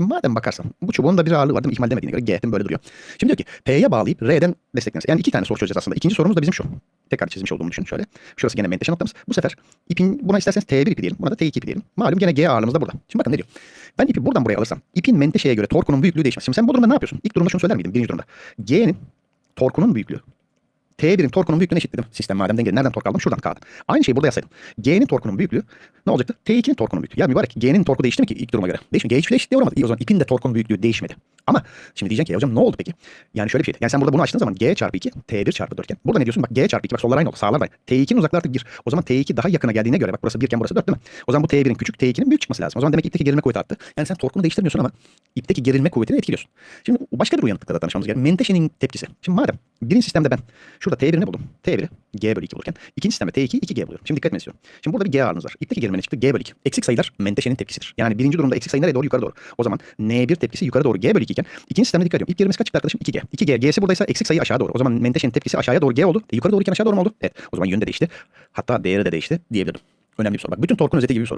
Şimdi madem bakarsan bu çubuğun da bir ağırlığı var değil mi? İhmal demediğine göre G değil mi? böyle duruyor. Şimdi diyor ki P'ye bağlayıp R'den desteklenirse. Yani iki tane soru çözeceğiz aslında. İkinci sorumuz da bizim şu. Tekrar çizmiş olduğumu düşün şöyle. Şurası gene menteşe noktamız. Bu sefer ipin buna isterseniz T1 ipi diyelim. Buna da T2 ipi diyelim. Malum gene G ağırlığımız da burada. Şimdi bakın ne diyor. Ben ipi buradan buraya alırsam ipin menteşeye göre torkunun büyüklüğü değişmez. Şimdi sen bu durumda ne yapıyorsun? İlk durumda şunu söyler miydin? Birinci durumda. G'nin torkunun büyüklüğü T1'in torkunun büyüklüğüne eşit dedim. Sistem madem dengeli. Nereden tork aldım? Şuradan K'dan. Aynı şeyi burada yazsaydım. G'nin torkunun büyüklüğü ne olacaktı? T2'nin torkunun büyüklüğü. Ya mübarek G'nin torku değişti mi ki ilk duruma göre? Değişmedi. G hiçbir değişikliğe uğramadı. İyi o zaman ipin de torkunun büyüklüğü değişmedi. Ama şimdi diyeceksin ki "Ya hocam ne oldu peki? Yani şöyle bir şey. Yani sen burada bunu açtığın zaman G çarpı 2 T1 çarpı 4 iken. Burada ne diyorsun? Bak G çarpı 2 bak sollar aynı oldu. Sağlar aynı. T2'nin uzaklığı artık 1. O zaman T2 daha yakına geldiğine göre bak burası 1 iken burası 4 değil mi? O zaman bu T1'in küçük T2'nin büyük çıkması lazım. O zaman demek ki ipteki gerilme kuvveti arttı. Yani sen torkunu değiştirmiyorsun ama ipteki gerilme kuvvetini etkiliyorsun. Şimdi başka bir uyanıklıkla da tanışmamız gerekiyor. Menteşe'nin tepkisi. Şimdi madem birinci sistemde ben şurada T1'i ne buldum? T1'i G bölü 2 bulurken ikinci sistemde T2'yi 2G buluyorum. Şimdi dikkat etmeni istiyorum. Şimdi burada bir G ağırlığınız var. İpteki gerilme ne çıktı? G bölü 2. Eksik sayılar menteşenin tepkisidir. Yani birinci durumda eksik sayı nereye doğru? Yukarı doğru. O zaman N1 tepkisi yukarı doğru G bölü 2 iken ikinci sistemde dikkat ediyorum. İlk gerilmesi kaç çıktı arkadaşım? 2G. 2G. G'si buradaysa eksik sayı aşağı doğru. O zaman menteşenin tepkisi aşağıya doğru G oldu. E, yukarı doğru iken aşağı doğru mu oldu? Evet. O zaman yönü de değişti. Hatta değeri de değişti diyebilirim. Önemli bir soru. Bak bütün torkun özeti gibi bir soru.